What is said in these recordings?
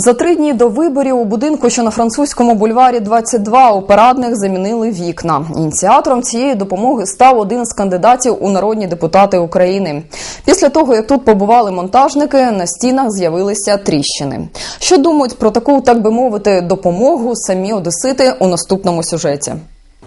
За три дні до виборів у будинку, що на французькому бульварі 22 у парадних замінили вікна. Ініціатором цієї допомоги став один з кандидатів у народні депутати України. Після того, як тут побували монтажники, на стінах з'явилися тріщини. Що думають про таку, так би мовити, допомогу самі одесити у наступному сюжеті?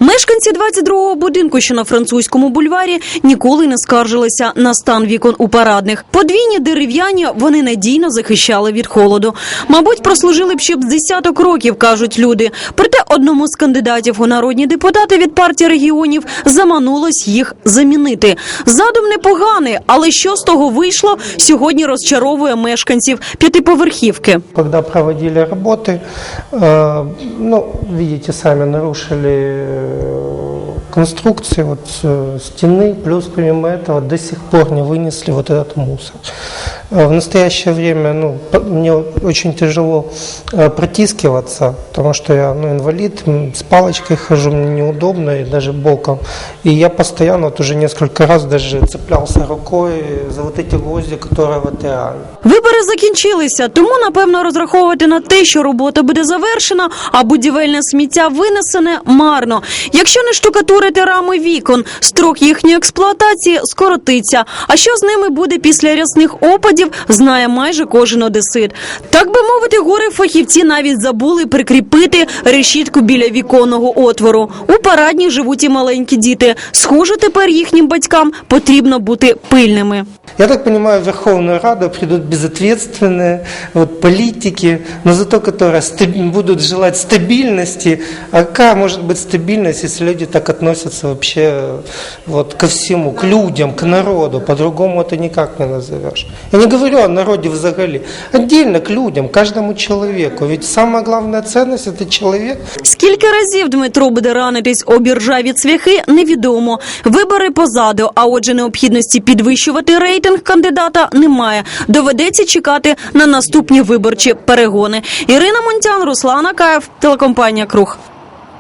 Мешканці 22-го будинку, що на французькому бульварі, ніколи не скаржилися на стан вікон у парадних. Подвійні дерев'яні вони надійно захищали від холоду. Мабуть, прослужили б ще б з десяток років, кажуть люди. Проте одному з кандидатів у народні депутати від партії регіонів заманулось їх замінити. Задум непоганий, але що з того вийшло, сьогодні розчаровує мешканців п'ятиповерхівки. Когда проводили работы, э, ну, видите, сами нарушили э, конструкции вот, э, стены, плюс помимо этого до сих пор не вынесли вот этот мусор. Э, В настоящее время ну, п- мне очень тяжело э, протискиваться, потому что я ну, инвалид, м, с палочкой хожу, мне неудобно и даже боком. И я постоянно, вот уже несколько раз даже цеплялся рукой за вот эти гвозди, которые в этой раме. Вибори закінчилися, тому напевно розраховувати на те, що робота буде завершена, а будівельне сміття винесене марно. Якщо не штукатурити рами вікон, строк їхньої експлуатації скоротиться. А що з ними буде після рясних опадів, знає майже кожен одесит. Так би мовити, гори фахівці навіть забули прикріпити решітку біля віконного отвору. У парадні живуть і маленькі діти. Схоже, тепер їхнім батькам потрібно бути пильними. Я так понимаю, в Верховную Раду придут безответственные вот, политики, но зато которые стаб- будут желать стабильности. А какая может быть стабильность, если люди так относятся вообще вот, ко всему, к людям, к народу? По-другому это никак не назовешь. Я не говорю о народе взагалі. Отдельно к людям, каждому человеку. Ведь самая главная ценность – это человек. Скільки разів Дмитро буде ранитись об іржаві цвяхи, невідомо. Вибори позаду, а отже, необхідності підвищувати рейтинг кандидата немає. Доведеться чекати на наступні виборчі перегони. Ірина Монтян, Руслана Каєв, телекомпанія Круг.